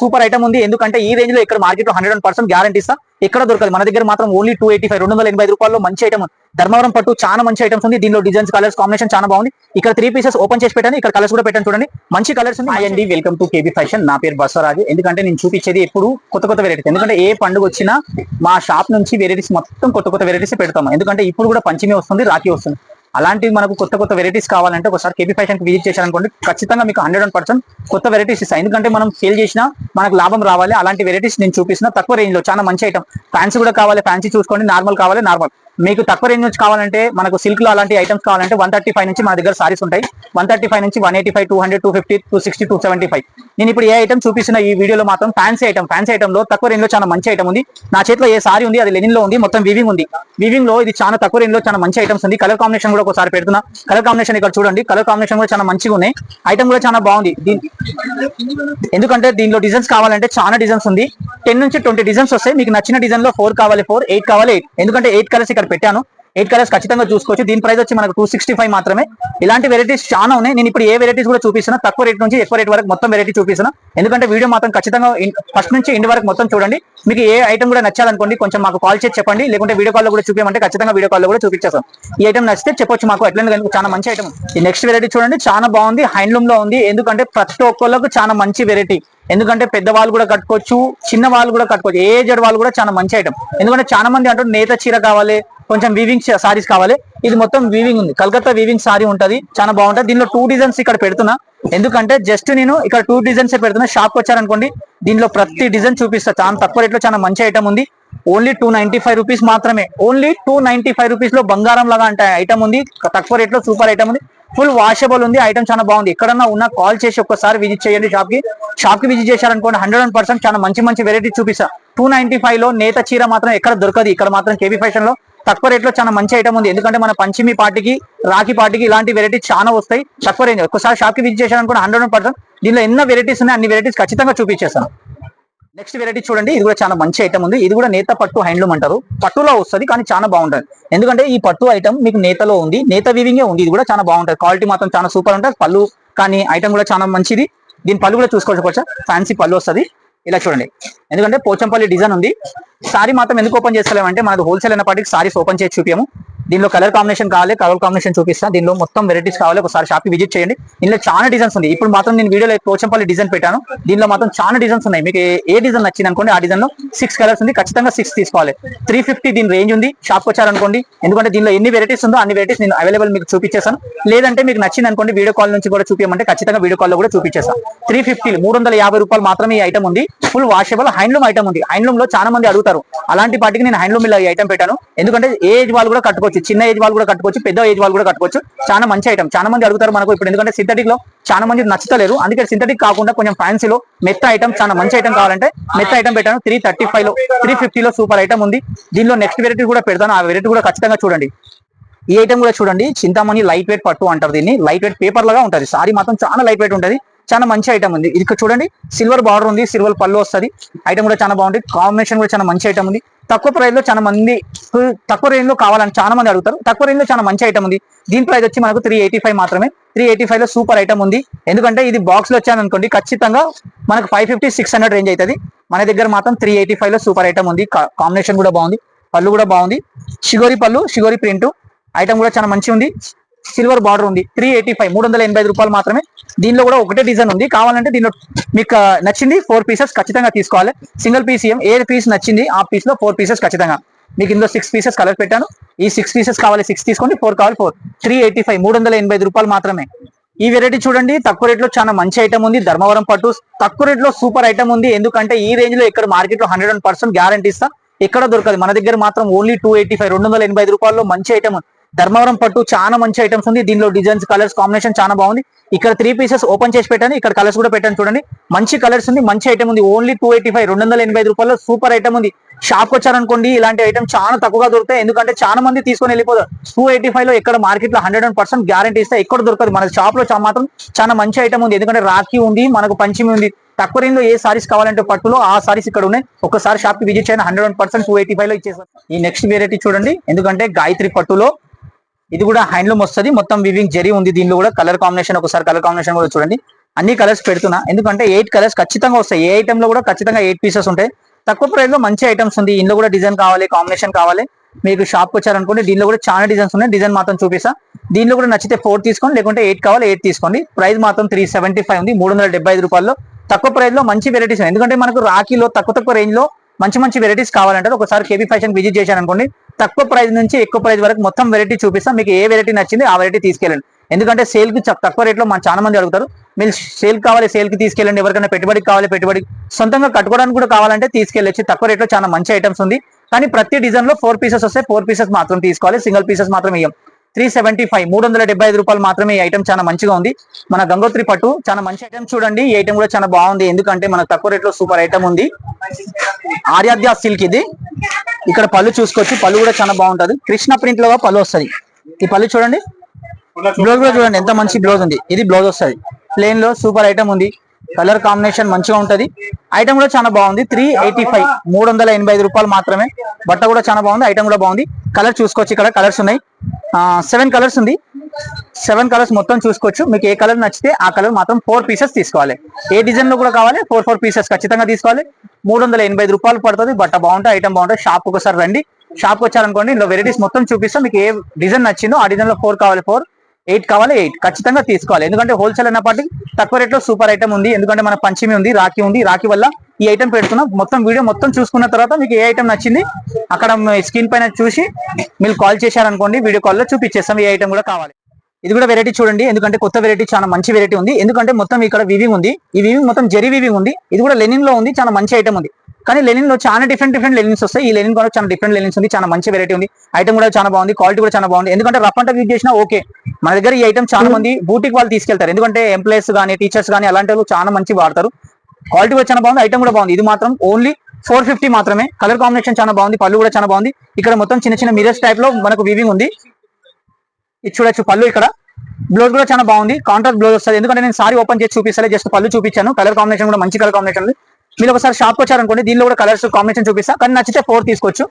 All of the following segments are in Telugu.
సూపర్ ఐటమ్ ఉంది. ఎందుకంటే ఈ రేంజ్లో ఇక్కడ మార్కెట్లో హండ్రెడ్ పర్సెంట్ గ్యారంటీ ఇస్తా ఎక్కడ దొరకదు. మన దగ్గర మాత్రం ఓన్లీ టూ ఎయిటీ ఫైవ్ రెండు వందల ఎనభై రూపాయల్లో మంచి ఐటమ్ ధర్మవరం పట్టు చాలా మంచి ఐటమ్స్ ఉంది. దీనిలో డిజైన్స్ కలర్స్ కాంబినేషన్ చాలా బాగుంది. ఇక్కడ త్రీ పీసెస్ ఓపెన్ చేసి పెట్టాను ఇక్కడ కలర్స్ కూడా పెట్టాను చూడండి. మంచి కలర్స్ ఉంది అండి. Welcome to KB fashion. నా పేరు బసవరాజు. ఎందుకంటే నేను చూపించేది ఎప్పుడు కొత్త కొత్త వెరైటీస్. ఎందుకంటే ఏ పండుగ వచ్చినా మా షాప్ నుంచి వెరైటీస్ మొత్తం కొత్త కొత్త వెరైటీస్ పెడతాము ఎందుకంటే ఇప్పుడు కూడా పంచమి వస్తుంది రాఖీ వస్తుంది. అలాంటివి మనకు కొత్త కొత్త వెరైటీస్ కావాలంటే ఒకసారి కేపీ ఫ్యాషన్ విజిట్ చేశారనుకోండి ఖచ్చితంగా మీకు హండ్రెడ్ పర్సెంట్ కొత్త వెరైటీస్ ఇస్తాయి. ఎందుకంటే మనం సేల్ చేసినా మనకు లాభం రావాలి. అలాంటి వెరైటీస్ నేను చూపిస్తున్నా. తక్కువ రేంజ్లో చాలా మంచి ఐటమ్ ఫ్యాన్సీ కూడా కావాలి. ఫ్యాన్సీ చూసుకోండి. నార్మల్ కావాలి. నార్మల్ మీకు తక్కువ రేంజ్ నుంచి కావాలంటే మనకు సిల్క్లో అలాంటి ఐటమ్స్ కావాలంటే వన్ థర్టీ ఫైవ్ నుంచి మన దగ్గర సారీస్ ఉంటాయి. వన్ థర్టీ ఫైవ్ నుంచి one eighty five two hundred two fifty two sixty two seventy five నేను ఇప్పుడు ఏ ఐటమ్ చూపిస్తున్న ఈ వీడియోలో మాత్రం ఫ్యాన్సీ ఐటమ్ ఫ్యాన్సీ ఐటమ్లో తక్కువ రేంజ్లో చాలా మంచి ఐటమ్ ఉంది. నా చేతిలో ఏ సారీ ఉంది అది లెనిన్లో ఉంది మొత్తం వివింగ్ ఉంది. వివింగ్లో ఇది చాలా తక్కువ రేంజ్లో చాలా మంచి ఐటమ్స్ ఉంది. కలర్ కాంబినేషన్ కూడా ఒకసారి పెడుతున్నా. కలర్ కాంబినేషన్ ఇక్కడ చూడండి. కలర్ కాంబినేషన్ కూడా చాలా మంచిగా ఉన్నాయి. ఐటమ్ కూడా చాలా బాగుంది. ఎందుకంటే దీనిలో డిజైన్స్ కావాలంటే చాలా డిజైన్స్ ఉంది. టెన్ నుంచి ట్వంటీ డిజైన్స్ వస్తాయి. మీకు నచ్చిన డిజైన్లో ఫోర్ కావాలి ఫోర్ ఎయిట్ కావాలి ఎయిట్ ఎందుకంటే ఎయిట్ కలర్స్ ఇక్కడ పెట్టాను. ఎయిట్ కలర్స్ ఖచ్చితంగా చూసుకోవచ్చు. దీని ప్రైస్ వచ్చి మనకు టూ సిక్స్టీ ఫైవ్ మాత్రమే. ఇలాంటి వెరైటీస్ చాలా ఉన్నాయి. నేను ఇప్పుడు ఏ వెరైటీస్ కూడా చూపిస్తున్నా. తక్కువ రేట్ నుంచి ఎక్కువ రేట్ వరకు మొత్తం వెరైటీ చూపిస్తున్నా. ఎందుకంటే వీడియో మాత్రం ఖచ్చితంగా ఫస్ట్ నుంచి ఇంటి వరకు మొత్తం చూడండి. మీకు ఏ ఐటమ్ కూడా నచ్చాలనుకోండి కొంచెం మాకు కాల్ చేసి చెప్పండి. లేకుంటే వీడియో కాల్ కూడా చూపించమంటే ఖచ్చితంగా వీడియో కాల్ కూడా చూపించేస్తాం. ఈ ఐటమ్ నచ్చితే చెప్పొచ్చు మాకు. ఎట్లా కనుక చాలా మంచి ఐటమ్ ఈ నెక్స్ట్ వెరైటీ చూడండి. చాలా బాగుంది. హ్యాండ్లూమ్లో ఉంది. ఎందుకంటే ప్రతి ఒక్కళ్ళకు చాలా మంచి వెరైటీ ఎందుకంటే పెద్దవాళ్ళు కూడా కట్టుకోవచ్చు చిన్న వాళ్ళు కూడా కట్టుకోవచ్చు. ఏజెడ్ వాళ్ళు కూడా చాలా మంచి ఐటమ్ ఎందుకంటే చాలా మంది అంటారు నేత చీర కావాలి కొంచెం వీవింగ్ సారీస్ కావాలి. ఇది మొత్తం వీవింగ్ ఉంది. కలకత్తా వీవింగ్ సారీ ఉంటుంది. చాలా బాగుంటుంది. దీనిలో టూ డిజైన్స్ ఇక్కడ పెడుతున్నా. ఎందుకంటే జస్ట్ నేను ఇక్కడ టూ డిజైన్స్ పెడుతున్నా. షాప్ వచ్చారనుకోండి దీనిలో ప్రతి డిజైన్ చూపిస్తా. చాలా తక్కువ రేట్లో చాలా మంచి ఐటమ్ ఉంది. Only two ninety five rupees మాత్రమే. ఓన్లీ టూ నైన్టీ ఫైవ్ రూపీస్లో బంగారం లాగా అంటే ఐటమ్ ఉంది. తక్కువ రేట్లో సూపర్ ఐటమ్ ఉంది. ఫుల్ వాషబుల్ ఉంది. ఐటమ్ చాలా బాగుంది. ఎక్కడన్నా ఉన్నా కాల్ చేసి ఒక్కసారి విజిట్ చేయండి షాప్కి. షాప్కి విజిట్ చేశారనుకోండి హండ్రెడ్ పర్సెంట్ చాలా మంచి మంచి వెరైటీ చూపిస్తా. టూ నైన్టీ ఫైవ్లో నేత చీర మాత్రం ఎక్కడ దొరకదు. ఇక్కడ మాత్రం కేబీ ఫ్యాషన్లో. తక్కువ రేట్లో చాలా మంచి ఐటమ్ ఉంది. ఎందుకంటే మన పంచమి పాటికి రాఖీ పాటికి ఇలాంటి వెరైటీ చాలా వస్తాయి. తక్కువ రేంజ్ ఒకసారి షాప్కి విజిట్ చేశారనుకోండి హండ్రెడ్ పర్సెంట్ దీనిలో ఎన్న వెరైటీస్ ఉన్నాయి అన్ని వెరైటీస్ ఖచ్చితంగా చూపించేస్తాను. నెక్స్ట్ వెరైటీ చూడండి. ఇది కూడా చాలా మంచి ఐటమ్ ఉంది. ఇది కూడా నేత పట్టు హ్యాండ్లూమ్ అంటారు. పట్టులో వస్తుంది కానీ చాలా బాగుంటుంది. ఎందుకంటే ఈ పట్టు ఐటమ్ మీకు నేతలో ఉంది. నేత వీవింగే ఉంది. ఇది కూడా చాలా బాగుంటది. క్వాలిటీ మాత్రం చాలా సూపర్ ఉంటుంది. పళ్ళు కానీ ఐటమ్ కూడా చాలా మంచిది. దీని పళ్ళు కూడా చూసుకోవచ్చు. ఫ్యాన్సీ పళ్ళు వస్తుంది. ఇలా చూడండి. ఎందుకంటే పోచంపల్లి డిజైన్ ఉంది. సారీ మాత్రం ఎందుకు ఓపెన్ చేస్తలేమంటే మనకు హోల్సేల్ అయినప్పటికీ సారీస్ ఓపెన్ చేసి చూపాము దీనిలో కలర్ కాంబినేషన్ కావాలి కలర్ కాంబినేషన్ చూపిస్తా. దీనిలో మొత్తం వెరైటీస్ కావాలి. ఒకసారి షాప్కి విజిట్ చేయండి. దీనిలో చాలా డిజైన్స్ ఉంది ఇప్పుడు మాత్రం నేను వీడియోలో పోచంపల్లి డిజైన్ పెట్టాను. దీనిలో మాత్రం చాలా డిజైన్స్ ఉన్నాయి. మీకు ఏ- డిజైన్ నచ్చింది అనుకోండి ఆ డిజైన్లో సిక్స్ కలర్స్ ఉంది. ఖచ్చితంగా సిక్స్ తీసుకోవాలి. త్రీ ఫిఫ్టీ దీని రేంజ్ ఉంది. షాప్ వచ్చారనుకోండి ఎందుకంటే దీనిలో ఎన్ని వెరైటీస్ ఉందో అన్ని వెరైటీస్ నేను అవైలబుల్ మీకు చూపించేస్తాను లేదంటే మీకు నచ్చింది అనుకోండి వీడియో కాల్ నుంచి కూడా చూపించమంటే ఖచ్చితంగా వీడియో కాల్లో కూడా చూపించేస్తాను త్రీ ఫిఫ్టీ మూడు వందల యాభై రూపాయలు మాత్రమే ఈ ఐటమ్ ఉంది. ఫుల్ వాషబుల్ హ్యాండ్లూమ్ ఐటమ్ ఉంది. హ్యాండ్లూమ్లో చాలా మంది అడుగుతారు. అలాంటి పాటికి నేను హ్యాండ్లూమ్ ఇలా ఈ ఐటమ్ పెట్టాను. ఎందుకంటే ఏజ్ వాళ్ళు కూడా కట్టుకోవచ్చు. చిన్న ఏజ్ వాళ్ళు కూడా కట్టుకోవచ్చు పెద్ద ఏజ్ వాళ్ళు కూడా కట్టుకోవచ్చు. చాలా మంచి ఐటమ్ చాలా మంది అడుగుతారు మనకు ఇప్పుడు ఎందుకంటే సింథటిక్లో చాలా మంది నచ్చుతలేరు. అందుకే సింథటిక్ కాకుండా కొంచెం ఫ్యాన్సీలో మెత్త ఐటమ్ చాలా మంచి ఐటమ్ కావాలంటే మెత్త ఐటమ్ పెట్టాను. త్రీ థర్టీ ఫైవ్లో త్రీ ఫిఫ్టీలో సూపర్ ఐటమ్ ఉంది. దీనిలో నెక్స్ట్ వెరైటీ కూడా పెడతాను. ఆ వెరైటీ కూడా ఖచ్చితంగా చూడండి. ఈ ఐటమ్ కూడా చూడండి. చింతామణి లైట్ వెయిట్ పట్టు అంటారు దీన్ని. లైట్ వెయిట్ పేపర్ లాగా ఉంటుంది. సారీ మాత్రం చాలా లైట్ వెయిట్ ఉంటుంది. చాలా మంచి ఐటమ్ ఉంది. ఇది ఇక్కడ చూడండి సిల్వర్ బార్డర్ ఉంది. సిల్వర్ పళ్ళు వస్తుంది. ఐటమ్ కూడా చాలా బాగుంటుంది కాంబినేషన్ కూడా చాలా మంచి ఐటమ్ ఉంది. తక్కువ ప్రైస్లో చాలా మంది తక్కువ రేంజ్లో కావాలని చాలా మంది అడుగుతారు. తక్కువ రేంజ్లో చాలా మంచి ఐటమ్ ఉంది. దీని ప్రైస్ వచ్చి మనకు త్రీ ఎయిటీ ఫైవ్ మాత్రమే. త్రీ ఎయిటీ ఫైవ్లో సూపర్ ఐటమ్ ఉంది. ఎందుకంటే ఇది బాక్స్లో వచ్చాను అనుకోండి ఖచ్చితంగా మనకు five fifty six hundred range అవుతుంది మన దగ్గర మాత్రం త్రీ ఎయిటీ ఫైవ్లో సూపర్ ఐటమ్ ఉంది. కాంబినేషన్ కూడా బాగుంది. పళ్ళు కూడా బాగుంది. షిగోరి పళ్ళు షిగోరి ప్రింట్ ఐటమ్ కూడా చాలా మంచి ఉంది సిల్వర్ బార్డర్ ఉంది. త్రీ ఎయిటీ ఫైవ్ మూడు వందల ఎనభై ఐదు రూపాయలు మాత్రమే. దీనిలో కూడా ఒకటే డిజైన్ ఉంది. కావాలంటే దీనిలో మీకు నచ్చింది ఫోర్ పీసెస్ ఖచ్చితంగా తీసుకోవాలి. సింగిల్ పీస్ ఏం ఏ పీస్ నచ్చింది ఆ పీస్లో ఫోర్ పీసెస్ ఖచ్చితంగా. మీకు ఇందులో సిక్స్ పీసెస్ కలర్ పెట్టాను. ఈ సిక్స్ పీసెస్ కావాలి సిక్స్ తీసుకోండి ఫోర్ కావాలి ఫోర్ త్రీ ఎయిటీ ఫైవ్ మూడు వందల ఎనభై ఐదు రూపాయలు మాత్రమే. ఈ వెరైటీ చూడండి తక్కువ రేట్లో చాలా మంచి ఐటమ్ ఉంది. ధర్మవరం పట్టు తక్కువ రేట్లో సూపర్ ఐటమ్ ఉంది. ఎందుకంటే ఈ రేంజ్లో ఇక్కడ మార్కెట్లో హండ్రెడ్ పర్సెంట్ గ్యారంటీ ఇస్తా. ఎక్కడ దొరకదు. మన దగ్గర మాత్రం ఓన్లీ టూ ఎయిటీ ఫైవ్ రెండు వందల ఎనభై ఐదు రూపాయల్లో మంచి ఐటమ్ ధర్మవరం పట్టు చాలా మంచి ఐటమ్స్ ఉంది. దీనిలో డిజైన్స్ కలర్స్ కాంబినేషన్ చాలా బాగుంది. ఇక్కడ త్రీ పీసెస్ ఓపెన్ చేసి పెట్టాను ఇక్కడ కలర్స్ కూడా పెట్టాను చూడండి. మంచి కలర్స్ ఉంది మంచి ఐటమ్ ఉంది. ఓన్లీ టూ ఎయిటీ ఫైవ్ రెండు వందల ఎనభై ఐదు రూపాయలు సూపర్ ఐటమ్ ఉంది. షాప్ వచ్చారనుకోండి ఇలాంటి ఐటమ్ చాలా తక్కువగా దొరుకుతాయి. ఎందుకంటే చాలా మంది తీసుకొని వెళ్ళిపోతారు. టూ ఎయిటీ ఫైవ్లో ఇక్కడ మార్కెట్లో హండ్రెడ్ అండ్ పర్సెంట్ గ్యారంటీ ఇస్తే ఎక్కడ దొరకదు మన షాప్లో చా- మాత్రం చాలా మంచి ఐటమ్ ఉంది. ఎందుకంటే రాఖీ ఉంది మనకు పంచమి ఉంది. తక్కువ రేంజ్లో ఏ సారీస్ కావాలంటే పట్టులో ఆ సారీస్ ఇక్కడ ఉన్నాయి. ఒకసారి షాప్కి విజిట్ చేయండి. Hundred and percent two eighty ఫైవ్లో ఇచ్చేసారు ఈ నెక్స్ట్ వెరైటీ చూడండి. ఎందుకంటే గాయత్రి పట్టులో ఇది కూడా హ్యాండ్లూమ్ వస్తుంది. మొత్తం వివింగ్ జరీ ఉంది దీనిలో కూడా. కలర్ కాంబినేషన్ ఒకసారి కలర్ కాంబినేషన్ కూడా చూడండి. అన్ని కలర్స్ పెడుతున్నా. ఎందుకంటే ఎయిట్ కలర్స్ ఖచ్చితంగా వస్తాయి. ఏ ఐటమ్లో కూడా ఖచ్చితంగా ఎయిట్ పీసెస్ ఉంటాయి. తక్కువ ప్రైస్లో మంచి ఐటమ్స్ ఉంది. ఇందులో కూడా డిజైన్ కావాలి కాంబినేషన్ కావాలి. మీకు షాప్ వచ్చారనుకోండి దీనిలో కూడా చాలా డిజైన్స్ ఉన్నాయి. డిజైన్ మాత్రం చూపిస్తా. దీనిలో కూడా నచ్చితే ఫోర్ తీసుకోండి. లేకుంటే ఎయిట్ కావాలి ఎయిట్ తీసుకోండి. ప్రైస్ మాత్రం త్రీ సెవెంటీ ఫైవ్ ఉంది. మూడు వందల డెబ్బై ఐదు రూపాయల్లో. తక్కువ ప్రైస్లో మంచి వెరైటీస్ ఎందుకంటే మనకు రాఖీలో తక్కువ తక్కువ రేంజ్లో మంచి మంచి వెరైటీస్ కావాలంటే ఒకసారి కేబీ ఫ్యాషన్ విజిట్ చేశాను అనుకోండి తక్కువ ప్రైస్ నుంచి ఎక్కువ ప్రైస్ వరకు మొత్తం వెరైటీ చూపిస్తాం. మీకు ఏ వెరైటీ నచ్చింది ఆ వెరైటీ తీసుకెళ్ళండి. ఎందుకంటే సేల్కి తక్కువ రేట్లో మన చాలా మంది అడుగుతారు. మీరు సేల్ కావాలి సేల్కి తీసుకెళ్ళండి. ఎవరికైనా పెట్టుబడికి కావాలి పెట్టుబడి సొంతంగా కట్టుకోవడానికి కూడా కావాలంటే తీసుకెళ్ళొచ్చు. తక్కువ రేట్లో చాలా మంచి ఐటమ్స్ ఉంది. కానీ ప్రతి డిజైన్లో ఫోర్ పీసెస్ వస్తే ఫోర్ పీసెస్ మాత్రం తీసుకోవాలి. సింగిల్ పీసెస్ మాత్రం ఇయ్యం. త్రీ సెవెంటీ ఫైవ్ మూడు వందల డెబ్బై ఐదు రూపాయలు మాత్రమే ఈ ఐటమ్ చాలా మంచిగా ఉంది. మన గంగోత్రి పట్టు చాలా మంచి ఐటమ్ చూడండి. ఈ ఐటమ్ కూడా చాలా బాగుంది. ఎందుకంటే మనకు తక్కువ రేట్లో సూపర్ ఐటమ్ ఉంది. ఆర్యాద్యా సిల్క్ ఇది. ఇక్కడ పళ్ళు చూసుకోవచ్చు. పళ్ళు కూడా చాలా బాగుంటది. కృష్ణ ప్రింట్లో పళ్ళు వస్తది. ఈ పళ్ళు చూడండి. బ్లౌజ్ కూడా చూడండి. ఎంత మంచి బ్లౌజ్ ఉంది. ఇది బ్లౌజ్ వస్తుంది. ప్లేన్లో సూపర్ ఐటమ్ ఉంది. కలర్ కాంబినేషన్ మంచిగా ఉంటది. ఐటమ్ కూడా చాలా బాగుంది. త్రీ ఎయిటీ ఫైవ్ మూడు వందల ఎనభై ఐదు రూపాయలు మాత్రమే. బట్ట కూడా చాలా బాగుంది. ఐటమ్ కూడా బాగుంది. కలర్ చూసుకోవచ్చు. ఇక్కడ కలర్స్ ఉన్నాయి. సెవెన్ కలర్స్ ఉంది. సెవెన్ కలర్స్ మొత్తం చూసుకోవచ్చు. మీకు ఏ కలర్ నచ్చితే ఆ కలర్ మాత్రం ఫోర్ పీసెస్ తీసుకోవాలి. ఏ డిజైన్లో కూడా కావాలి? ఫోర్ ఫోర్ పీసెస్ ఖచ్చితంగా తీసుకోవాలి. మూడు వందల ఎనభై ఐదు రూపాయలు పడుతుంది. బట్ట బాగుంటుంది ఐటమ్ బాగుంటుంది షాప్ ఒకసారి రండి. షాప్ వచ్చారనుకోండి ఇందులో వెరైటీస్ మొత్తం చూపిస్తాం. మీకు ఏ డిజైన్ నచ్చిందో ఆ డిజైన్లో ఫోర్ కావాలి ఫోర్ ఎయిట్ కావాలి ఎయిట్ ఖచ్చితంగా తీసుకోవాలి. ఎందుకంటే హోల్సేల్ అన్నప్పటికీ తక్కువ రేట్లో సూపర్ ఐటమ్ ఉంది. ఎందుకంటే మన పంచమి ఉంది రాఖీ ఉంది. రాఖీ వల్ల ఈ ఐటమ్ పెడుతున్నాం. మొత్తం వీడియో మొత్తం చూసుకున్న తర్వాత మీకు ఏ ఐటమ్ నచ్చింది అక్కడ స్క్రీన్ పైన చూసి మీరు కాల్ చేశారనుకోండి వీడియో కాల్లో చూపించేస్తాం. ఏ ఐటమ్ కూడా కావాలి. ఇది కూడా వెరైటీ చూడండి. ఎందుకంటే కొత్త వెరైటీ చాలా మంచి వెరైటీ ఉంది. ఎందుకంటే మొత్తం ఇక్కడ వివింగ్ ఉంది. ఈ వివింగ్ మొత్తం జెరీ వివింగ్ ఉంది. ఇది కూడా లెనిన్లో ఉంది. చాలా మంచి ఐటమ్ ఉంది. కానీ లెనిన్లో చాలా డిఫరెంట్ డిఫరెంట్ లెనిన్స్ వస్తాయి. ఈ లెనిన్ కూడా చాలా డిఫరెంట్ లెనిన్స్ ఉంది. చాలా మంచి వెరైటీ ఉంది. ఐటమ్ కూడా చాలా బాగుంది. క్వాలిటీ కూడా చాలా బాగుంది. ఎందుకంటే రఫ్ అంట యూజ్ చేసినా ఓకే మన దగ్గర ఈ ఐటమ్ చాలా మంది బూటిక్ వాళ్ళు తీసుకెళ్తారు. ఎందుకంటే ఎంప్లాయీస్ కానీ టీచర్స్ కానీ అలాంటి వాళ్ళు చాలా మంచి వాడతారు. క్వాలిటీ కూడా చాలా బాగుంది. ఐటమ్ కూడా బాగుంది. ఇది మాత్రం ఓన్లీ ఫోర్ ఫిఫ్టీ మాత్రమే. కలర్ కాంబినేషన్ చాలా బాగుంది. పళ్ళు కూడా చాలా బాగుంది. ఇక్కడ మొత్తం చిన్న చిన్న మిరర్స్ టైప్లో మనకు వీవింగ్ ఉంది. ఇది చూడొచ్చు పళ్ళు ఇక్కడ. బ్లౌజ్ కూడా చాలా బాగుంది. కాంట్రాక్ట్ బ్లౌజ్ వస్తుంది. ఎందుకంటే నేను సారీ ఓపెన్ చేసి చూపిస్తాను జస్ట్ పళ్ళు చూపించాను. కలర్ కాంబినేషన్ కూడా మంచి కలర్ కాంబినేషన్ ఉంది. మీరు ఒకసారి షాప్ వచ్చారనుకోండి దీనిలో కూడా కలర్స్ కాంబినేషన్ చూపిస్తాను కానీ నచ్చితే ఫోర్ తీసుకోవచ్చు.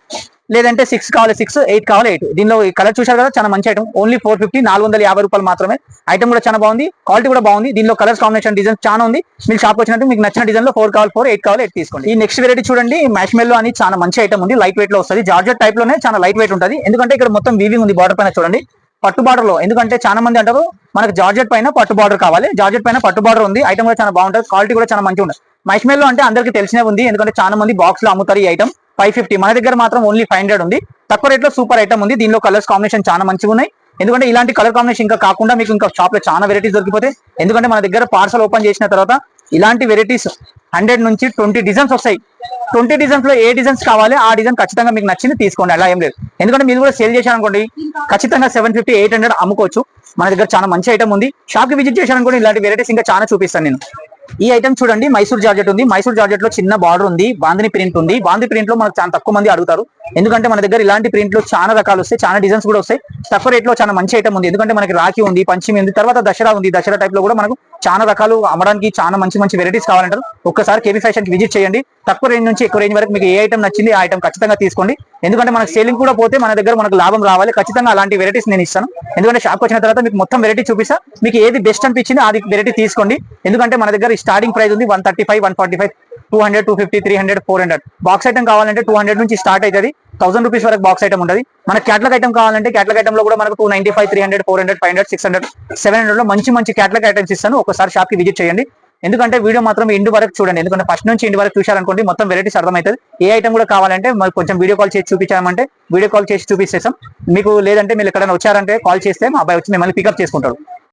లేదంటే సిక్స్ కావాలి సిక్స్ ఎయిట్ కావాలి ఎయిట్ దీనిలో కలర్ చూశారు కదా చాలా మంచి ఐటమ్ ఓన్లీ ఫోర్ ఫిఫ్టీ నాలుగు వందల యాభై రూపాయలు మాత్రమే. ఐటమ్ కూడా చాలా బాగుంది. క్వాలిటీ కూడా బాగుంది. దీనిలో కలర్స్ కాంబినేషన్ డిజైన్ చాలా ఉంది. మీరు షాప్ వచ్చినట్టు మీకు నచ్చిన డిజైన్లో ఫోర్ కావాలి ఫోర్ ఎయిట్ కావాలి ఎయిట్ తీసుకోండి. ఈ నెక్స్ట్ వెరైటీ చూడండి. మ్యాష్మెల్లో అని చాలా మంచి ఐటమ్ ఉంది. లైట్ వెయిట్లో వస్తుంది. జార్జెట్ టైప్లోనే చాలా లైట్ వెయిట్ ఉంటుంది. ఎందుకంటే ఇక్కడ మొత్తం వీవింగ్ ఉంది బార్డర్ పైన చూడండి. పట్టు బార్డర్లో ఎందుకంటే చాలా మంది అంటారు మనకు జార్జెట్ పైన పట్టు బార్డర్ కావాలి. జార్జెట్ పైన పట్టు బార్డర్ ఉంది. ఐటమ్ కూడా చాలా బాగుంటుంది. క్వాలిటీ కూడా చాలా మంచిగా ఉంటుంది మైష్మెల్లో అంటే అందరికీ తెలిసినే ఉంది. ఎందుకంటే చాలా మంది బాక్స్లో అమ్ముతారు ఈ ఐటమ్ ఫైవ్ ఫిఫ్టీ మన దగ్గర మాత్రం ఓన్లీ ఫైవ్ హండ్రెడ్ ఉంది. తక్కువ రేట్లో సూపర్ ఐటమ్ ఉంది. దీనిలో కలర్స్ కాంబినేషన్ చాలా మంచిగా ఉన్నాయి. ఎందుకంటే ఇలాంటి కలర్ కాంబినేషన్ ఇంకా కాకుండా మీకు ఇంకా షాప్లో చాలా వెరైటీస్ దొరికిపోతాయి. ఎందుకంటే మన దగ్గర పార్సల్ ఓపెన్ చేసిన తర్వాత ఇలాంటి వెరైటీస్ హండ్రెడ్ నుంచి ట్వంటీ డిజైన్స్ వస్తాయి. ట్వంటీ డిజైన్స్లో ఏ డిజైన్స్ కావాలి ఆ డిజైన్ ఖచ్చితంగా మీకు నచ్చింది తీసుకోండి అలా ఏం లేదు. ఎందుకంటే మీరు కూడా సేల్ చేశారనుకోండి ఖచ్చితంగా సెవెన్ ఫిఫ్టీ ఎయిట్ హండ్రెడ్ అమ్ముకోవచ్చు. మన దగ్గర చాలా మంచి ఐటమ్ ఉంది. షాప్కి విజిట్ చేశారనుకోండి ఇలాంటి వెరైటీస్ ఇంకా చాలా చూపిస్తాను నేను. ఈ ఐటమ్ చూడండి మైసూర్ జార్జెట్ ఉంది. మైసూర్ జార్జెట్లో చిన్న బార్డర్ ఉంది బాందిని ప్రింట్ ఉంది. బాంది ప్రింట్లో మనకు చాలా తక్కువ మంది అడుగుతారు. ఎందుకంటే మన దగ్గర ఇలాంటి ప్రింట్లో చాలా రకాలు వస్తాయి చాలా డిజైన్స్ కూడా వస్తాయి. తక్కువ రేట్లో చాలా మంచి ఐటమ్ ఉంది. ఎందుకంటే మనకి రాఖీ ఉంది పంచమి ఉంది తర్వాత దసరా ఉంది. దసరా టైప్లో కూడా మనకు చాలా రకాలు అమ్మడానికి చాలా మంచి మంచి వెరైటీస్ కావాలంటారు. ఒక్కసారి కేబీ ఫ్యాషన్కి విజిట్ చేయండి. తక్కువ రేంజ్ నుంచి ఎక్కువ రేంజ్ వరకు మీకు ఏ ఐటమ్ నచ్చింది ఆ ఐటమ్ ఖచ్చితంగా తీసుకోండి. ఎందుకంటే మనకు సేలింగ్ కూడా పోతే మన దగ్గర మనకు లాభం రావాలి. ఖచ్చితంగా అలాంటి వెరైటీస్ నేను ఇస్తాను. ఎందుకంటే షాప్కి వచ్చిన తర్వాత మీకు మొత్తం వెరైటీ చూపిస్తా. మీకు ఏది బెస్ట్ అనిపించింది అది వెరైటీ తీసుకోండి. ఎందుకంటే మన దగ్గర స్టార్టింగ్ ప్రైస్ ఉంది one thirty five one forty five two hundred two fifty three hundred four hundred box item కావాలంటే టూ హండ్రెడ్ నుంచి స్టార్ట్ అవుతుంది. థౌసండ్ రూపీస్ వరకు బాక్స్ ఐటమ్ ఉంటుంది. మన క్యాట్లాగ్ ఐటమ్ కావాలంటే క్యాట్లాగ్ ఐటమ్లో కూడా మనకు two ninety five three hundred four hundred five hundred six hundred seven హండ్రెడ్లో మంచి మంచి క్యాట్లాగ్ ఐటమ్స్ ఇస్తాను. ఒకసారి షాప్కి విజిట్ చేయండి. ఎందుకంటే వీడియో మాత్రం ఇంటి వరకు చూడండి. ఎందుకంటే ఫస్ట్ నుంచి ఇంటి వరకు చూశారనుకోండి మొత్తం వెరైటీస్ అర్థమవుతుంది. ఏ ఐటమ్ కూడా కావాలంటే మరి కొంచెం వీడియో కాల్ చేసి చూపించామంటే వీడియో కాల్ చేసి చూపిస్తాం. మీకు లేదంటే మీరు ఎక్కడైనా వచ్చారంటే కాల్ చేస్తే మా అబ్బాయి వచ్చి మిమ్మల్ని పికప్ చేసుకుంటాడు.